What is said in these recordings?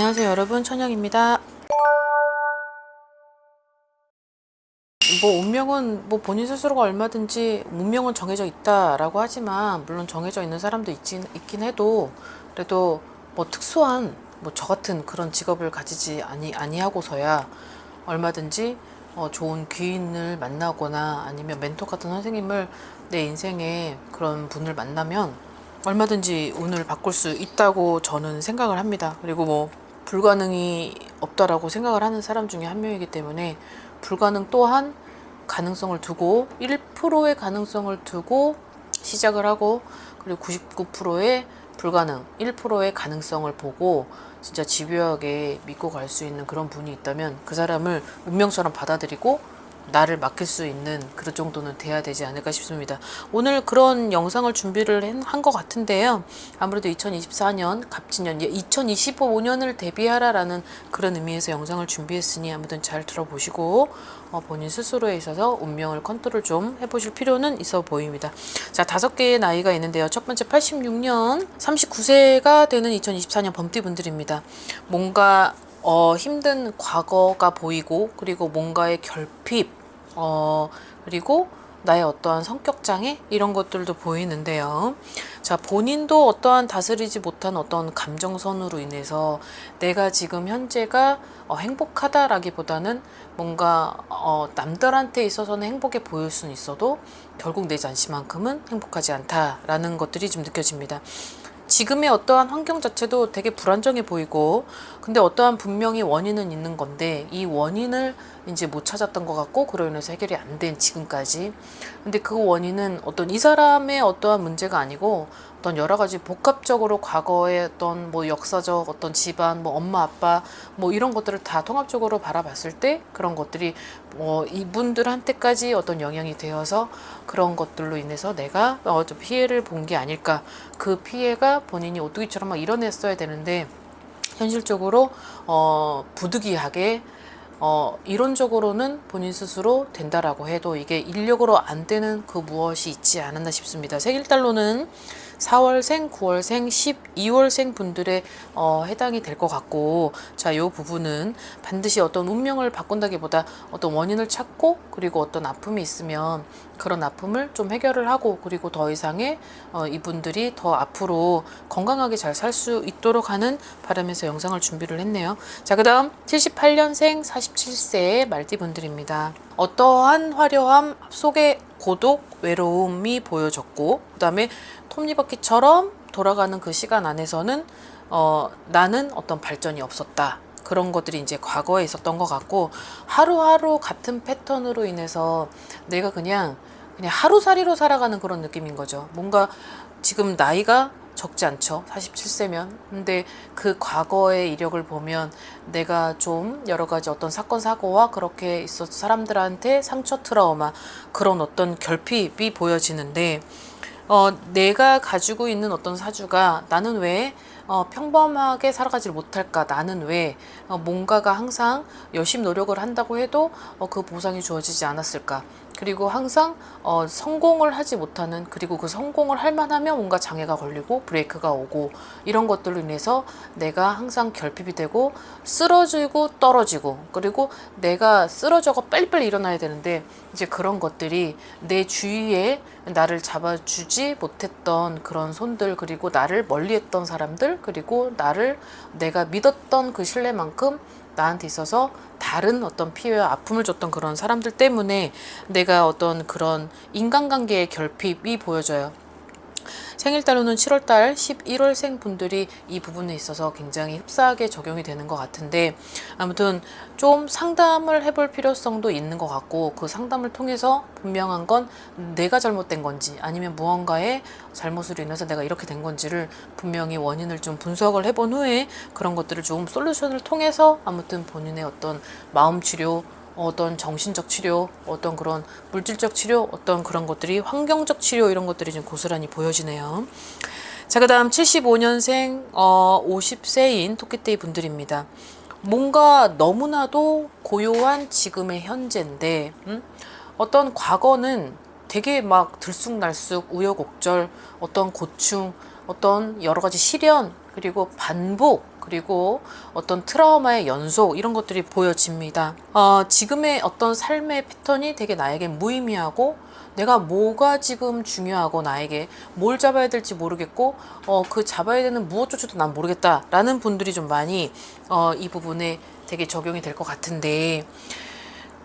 안녕하세요 여러분 천영입니다. 뭐 운명은 뭐 본인 스스로가 얼마든지 운명은 정해져 있다라고 하지만 물론 정해져 있는 사람도 있긴, 있긴 해도 그래도 뭐 특수한 뭐 저 같은 그런 직업을 가지지 아니 아니하고서야 얼마든지 어, 좋은 귀인을 만나거나 아니면 멘토 같은 선생님을 내 인생에 그런 분을 만나면 얼마든지 운을 바꿀 수 있다고 저는 생각을 합니다. 그리고 뭐 불가능이 없다라고 생각을 하는 사람 중에 한 명이기 때문에 불가능 또한 가능성을 두고 1%의 가능성을 두고 시작을 하고 그리고 99%의 불가능 1%의 가능성을 보고 진짜 집요하게 믿고 갈 수 있는 그런 분이 있다면 그 사람을 운명처럼 받아들이고 나를 맡길 수 있는 그 정도는 돼야 되지 않을까 싶습니다. 오늘 그런 영상을 준비를 한 것 같은데요. 아무래도 2024년 갑진년, 2025년을 대비하라라는 그런 의미에서 영상을 준비했으니 아무튼 잘 들어보시고 어, 본인 스스로에 있어서 운명을 컨트롤 좀 해보실 필요는 있어 보입니다. 자, 다섯 개의 나이가 있는데요. 첫 번째 86년, 39세가 되는 2024년 범띠 분들입니다. 뭔가 어, 힘든 과거가 보이고 그리고 뭔가의 결핍 어, 그리고 나의 어떠한 성격 장애 이런 것들도 보이는데요. 자, 본인도 어떠한 다스리지 못한 어떤 감정선으로 인해서 내가 지금 현재가 어, 행복하다라기보다는 뭔가 어, 남들한테 있어서는 행복해 보일 수는 있어도 결국 내 자신만큼은 행복하지 않다라는 것들이 좀 느껴집니다. 지금의 어떠한 환경 자체도 되게 불안정해 보이고 근데 어떠한 분명히 원인은 있는 건데 이 원인을 이제 못 찾았던 것 같고 그로 인해서 해결이 안 된 지금까지. 근데 그 원인은 어떤 이 사람의 어떠한 문제가 아니고 어떤 여러 가지 복합적으로 과거의 어떤 뭐 역사적 어떤 집안 뭐 엄마 아빠 뭐 이런 것들을 다 통합적으로 바라봤을 때 그런 것들이 뭐 이분들한테까지 어떤 영향이 되어서 그런 것들로 인해서 내가 어 좀 피해를 본 게 아닐까 그 피해가 본인이 오뚜기처럼 막 이뤄냈어야 되는데 현실적으로 어 부득이하게 어, 이론적으로는 본인 스스로 된다라고 해도 이게 인력으로 안 되는 그 무엇이 있지 않았나 싶습니다. 생일달로는 4월생, 9월생, 12월생 분들의 어, 해당이 될 것 같고 자, 요 부분은 반드시 어떤 운명을 바꾼다기보다 어떤 원인을 찾고 그리고 어떤 아픔이 있으면 그런 아픔을 좀 해결을 하고 그리고 더 이상의 어, 이분들이 더 앞으로 건강하게 잘 살 수 있도록 하는 바람에서 영상을 준비를 했네요. 자, 그 다음 78년생 47세 말띠 분들입니다. 어떠한 화려함 속에 고독, 외로움이 보여졌고 그 다음에 톱니바퀴처럼 돌아가는 그 시간 안에서는 어, 나는 어떤 발전이 없었다. 그런 것들이 이제 과거에 있었던 것 같고 하루하루 같은 패턴으로 인해서 내가 그냥 그냥 하루살이로 살아가는 그런 느낌인 거죠. 뭔가 지금 나이가 적지 않죠. 47세면. 근데 그 과거의 이력을 보면 내가 좀 여러 가지 어떤 사건, 사고와 그렇게 있어서 사람들한테 상처, 트라우마, 그런 어떤 결핍이 보여지는데, 어, 내가 가지고 있는 어떤 사주가 나는 왜 어, 평범하게 살아가지 못할까? 나는 왜 어, 뭔가가 항상 열심히 노력을 한다고 해도 어, 그 보상이 주어지지 않았을까? 그리고 항상 어, 성공을 하지 못하는 그리고 그 성공을 할 만하면 뭔가 장애가 걸리고 브레이크가 오고 이런 것들로 인해서 내가 항상 결핍이 되고 쓰러지고 떨어지고 그리고 내가 쓰러져가 빨리빨리 일어나야 되는데 이제 그런 것들이 내 주위에 나를 잡아주지 못했던 그런 손들 그리고 나를 멀리했던 사람들 그리고 나를 내가 믿었던 그 신뢰만큼 나한테 있어서 다른 어떤 피해와 아픔을 줬던 그런 사람들 때문에 내가 어떤 그런 인간관계의 결핍이 보여져요. 생일달로는 7월달 11월생 분들이 이 부분에 있어서 굉장히 흡사하게 적용이 되는 것 같은데 아무튼 좀 상담을 해볼 필요성도 있는 것 같고 그 상담을 통해서 분명한 건 내가 잘못된 건지 아니면 무언가의 잘못으로 인해서 내가 이렇게 된 건지를 분명히 원인을 좀 분석을 해본 후에 그런 것들을 좀 솔루션을 통해서 아무튼 본인의 어떤 마음 치료 어떤 정신적 치료, 어떤 그런 물질적 치료, 어떤 그런 것들이 환경적 치료 이런 것들이 좀 고스란히 보여지네요. 자, 그 다음 75년생 어 50세인 토끼떼이 분들입니다. 뭔가 너무나도 고요한 지금의 현재인데 음? 어떤 과거는 되게 막 들쑥날쑥 우여곡절 어떤 고충 어떤 여러 가지 시련 그리고 반복 그리고 어떤 트라우마의 연속 이런 것들이 보여집니다. 어, 지금의 어떤 삶의 패턴이 되게 나에게 무의미하고 내가 뭐가 지금 중요하고 나에게 뭘 잡아야 될지 모르겠고 어, 그 잡아야 되는 무엇조차도 난 모르겠다라는 분들이 좀 많이 어, 이 부분에 되게 적용이 될 것 같은데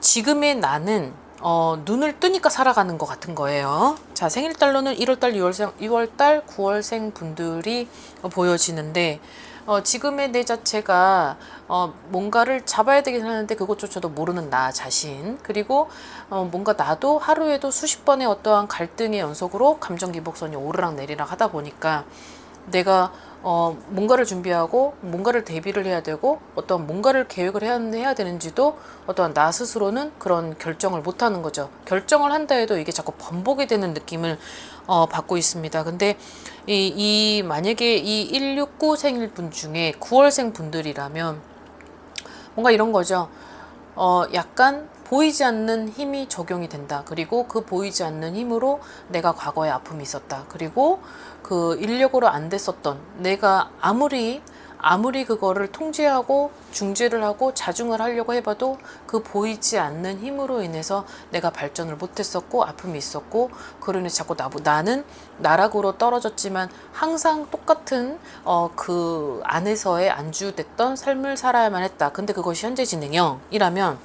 지금의 나는 어, 눈을 뜨니까 살아가는 것 같은 거예요. 자, 생일달로는 1월달, 6월생, 6월달, 9월생 분들이 어, 보여지는데, 어, 지금의 내 자체가 어, 뭔가를 잡아야 되긴 하는데 그것조차도 모르는 나 자신 그리고 어, 뭔가 나도 하루에도 수십 번의 어떠한 갈등의 연속으로 감정 기복선이 오르락 내리락 하다 보니까 내가 어, 뭔가를 준비하고 뭔가를 대비를 해야 되고 어떤 뭔가를 계획을 해야, 해야 되는지도 어떠한 나 스스로는 그런 결정을 못 하는 거죠. 결정을 한다 해도 이게 자꾸 번복이 되는 느낌을 어, 받고 있습니다. 근데 이, 이 만약에 이 169 생일분 중에 9월생 분들이라면 뭔가 이런 거죠. 어, 약간 보이지 않는 힘이 적용이 된다. 그리고 그 보이지 않는 힘으로 내가 과거에 아픔이 있었다. 그리고 그 인력으로 안 됐었던 내가 아무리 아무리 그거를 통제하고 중재를 하고 자중을 하려고 해봐도 그 보이지 않는 힘으로 인해서 내가 발전을 못했었고 아픔이 있었고 인해서 자꾸 나, 나는 나락으로 떨어졌지만 항상 똑같은 어, 그 안에서의 안주됐던 삶을 살아야만 했다. 근데 그것이 현재 진행형이라면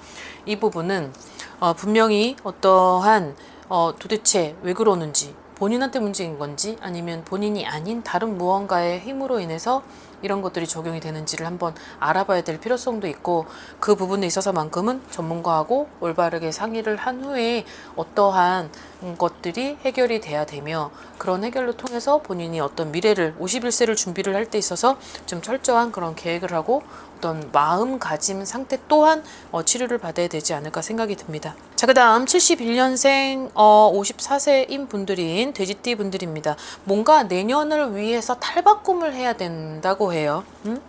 이 부분은 어, 분명히 어떠한 어, 도대체 왜 그러는지 본인한테 문제인 건지 아니면 본인이 아닌 다른 무언가의 힘으로 인해서 이런 것들이 적용이 되는지를 한번 알아봐야 될 필요성도 있고 그 부분에 있어서만큼은 전문가하고 올바르게 상의를 한 후에 어떠한 것들이 해결이 돼야 되며 그런 해결로 통해서 본인이 어떤 미래를 51세를 준비를 할 때 있어서 좀 철저한 그런 계획을 하고 어떤 마음가짐 상태 또한 어, 치료를 받아야 되지 않을까 생각이 듭니다. 자, 그 다음 71년생 어, 54세인 분들인 돼지띠 분들입니다. 뭔가 내년을 위해서 탈바꿈을 해야 된다고 해요. 음?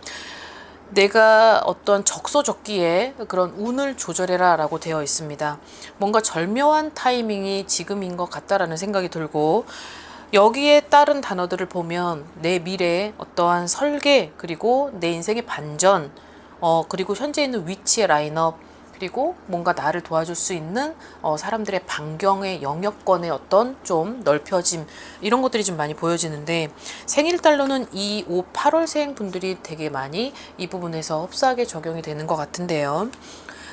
내가 어떤 적소적기에 그런 운을 조절해라 라고 되어 있습니다. 뭔가 절묘한 타이밍이 지금인 것 같다라는 생각이 들고 여기에 따른 단어들을 보면 내 미래의 어떠한 설계 그리고 내 인생의 반전 어 그리고 현재 있는 위치의 라인업 그리고 뭔가 나를 도와줄 수 있는 어, 사람들의 반경의 영역권의 어떤 좀 넓혀짐 이런 것들이 좀 많이 보여지는데 생일달로는 이 5, 8월생 분들이 되게 많이 이 부분에서 흡사하게 적용이 되는 것 같은데요.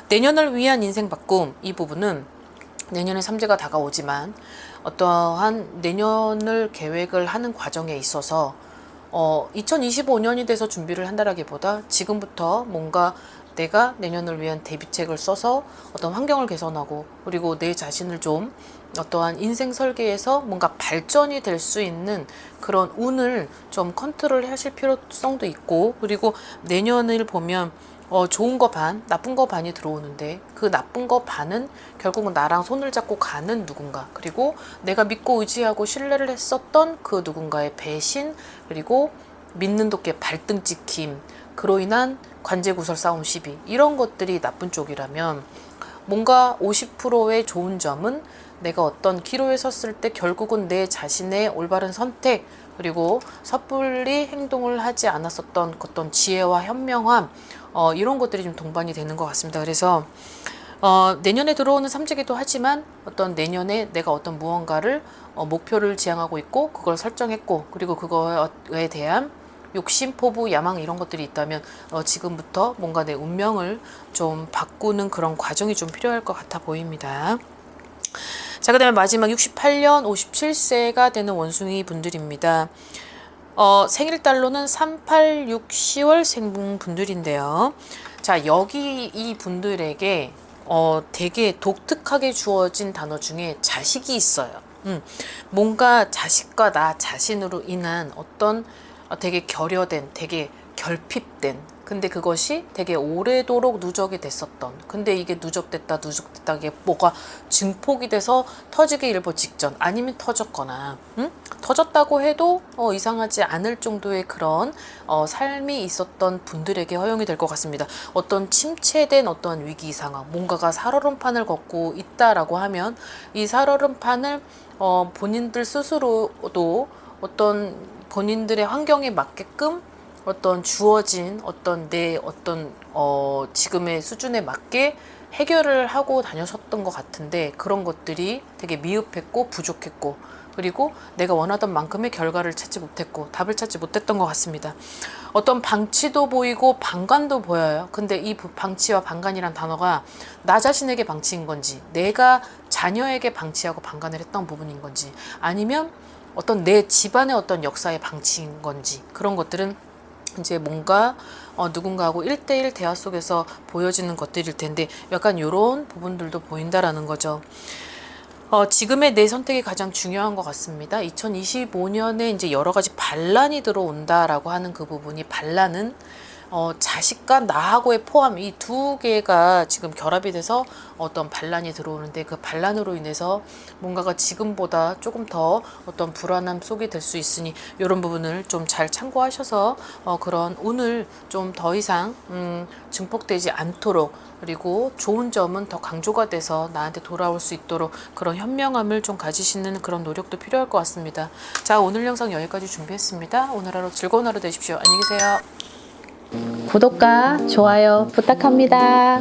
내년을 위한 인생 바꿈 이 부분은 내년에 삼재가 다가오지만 어떠한 내년을 계획을 하는 과정에 있어서 어, 2025년이 돼서 준비를 한다라기보다 지금부터 뭔가 내가 내년을 위한 대비책을 써서 어떤 환경을 개선하고 그리고 내 자신을 좀 어떠한 인생 설계에서 뭔가 발전이 될 수 있는 그런 운을 좀 컨트롤 하실 필요성도 있고 그리고 내년을 보면 어, 좋은 거 반, 나쁜 거 반이 들어오는데 그 나쁜 거 반은 결국은 나랑 손을 잡고 가는 누군가 그리고 내가 믿고 의지하고 신뢰를 했었던 그 누군가의 배신 그리고 믿는 도끼 발등 찍힘 그로 인한 관제구설 싸움 시비 이런 것들이 나쁜 쪽이라면 뭔가 50%의 좋은 점은 내가 어떤 기로에 섰을 때 결국은 내 자신의 올바른 선택 그리고 섣불리 행동을 하지 않았었던 어떤 지혜와 현명함 어, 이런 것들이 좀 동반이 되는 것 같습니다. 그래서 어, 내년에 들어오는 삼재기도 하지만 어떤 내년에 내가 어떤 무언가를 어, 목표를 지향하고 있고 그걸 설정했고 그리고 그거에 대한 욕심, 포부, 야망 이런 것들이 있다면 어, 지금부터 뭔가 내 운명을 좀 바꾸는 그런 과정이 좀 필요할 것 같아 보입니다. 자, 그 다음에 마지막 68년 57세가 되는 원숭이 분들입니다. 어, 생일달로는 3, 8, 6, 10월 생분 분들인데요. 자, 여기 이 분들에게 어, 되게 독특하게 주어진 단어 중에 자식이 있어요. 음, 뭔가 자식과 나 자신으로 인한 어떤 어, 되게 결여된, 되게 결핍된. 근데 그것이 되게 오래도록 누적이 됐었던. 근데 이게 누적됐다 누적됐다 이게 뭐가 증폭이 돼서 터지기 일보 직전 아니면 터졌거나 응? 터졌다고 해도 어, 이상하지 않을 정도의 그런 어, 삶이 있었던 분들에게 허용이 될 것 같습니다. 어떤 침체된 어떤 위기 상황 뭔가가 살얼음판을 걷고 있다라고 하면 이 살얼음판을 어, 본인들 스스로도 어떤 본인들의 환경에 맞게끔 어떤 주어진 어떤 내 어떤 어 지금의 수준에 맞게 해결을 하고 다녔었던 것 같은데 그런 것들이 되게 미흡했고 부족했고 그리고 내가 원하던 만큼의 결과를 찾지 못했고 답을 찾지 못했던 것 같습니다. 어떤 방치도 보이고 방관도 보여요. 근데 이 부- 방치와 방관이란 단어가 나 자신에게 방치인 건지 내가 자녀에게 방치하고 방관을 했던 부분인 건지 아니면 어떤 내 집안의 어떤 역사의 방치인 건지 그런 것들은 이제 뭔가 어, 누군가하고 일대일 대화 속에서 보여지는 것들일 텐데 약간 이런 부분들도 보인다라는 거죠. 어, 지금의 내 선택이 가장 중요한 것 같습니다. 2025년에 이제 여러 가지 반란이 들어온다라고 하는 그 부분이 반란은 어, 자식과 나하고의 포함 이 두 개가 지금 결합이 돼서 어떤 반란이 들어오는데 그 반란으로 인해서 뭔가가 지금보다 조금 더 어떤 불안함 속이 될 수 있으니 이런 부분을 좀 잘 참고하셔서 어, 그런 운을 좀더 이상 음, 증폭되지 않도록 그리고 좋은 점은 더 강조가 돼서 나한테 돌아올 수 있도록 그런 현명함을 좀 가지시는 그런 노력도 필요할 것 같습니다. 자 오늘 영상 여기까지 준비했습니다. 오늘 하루 즐거운 하루 되십시오. 안녕히 계세요. 구독과 좋아요 부탁합니다.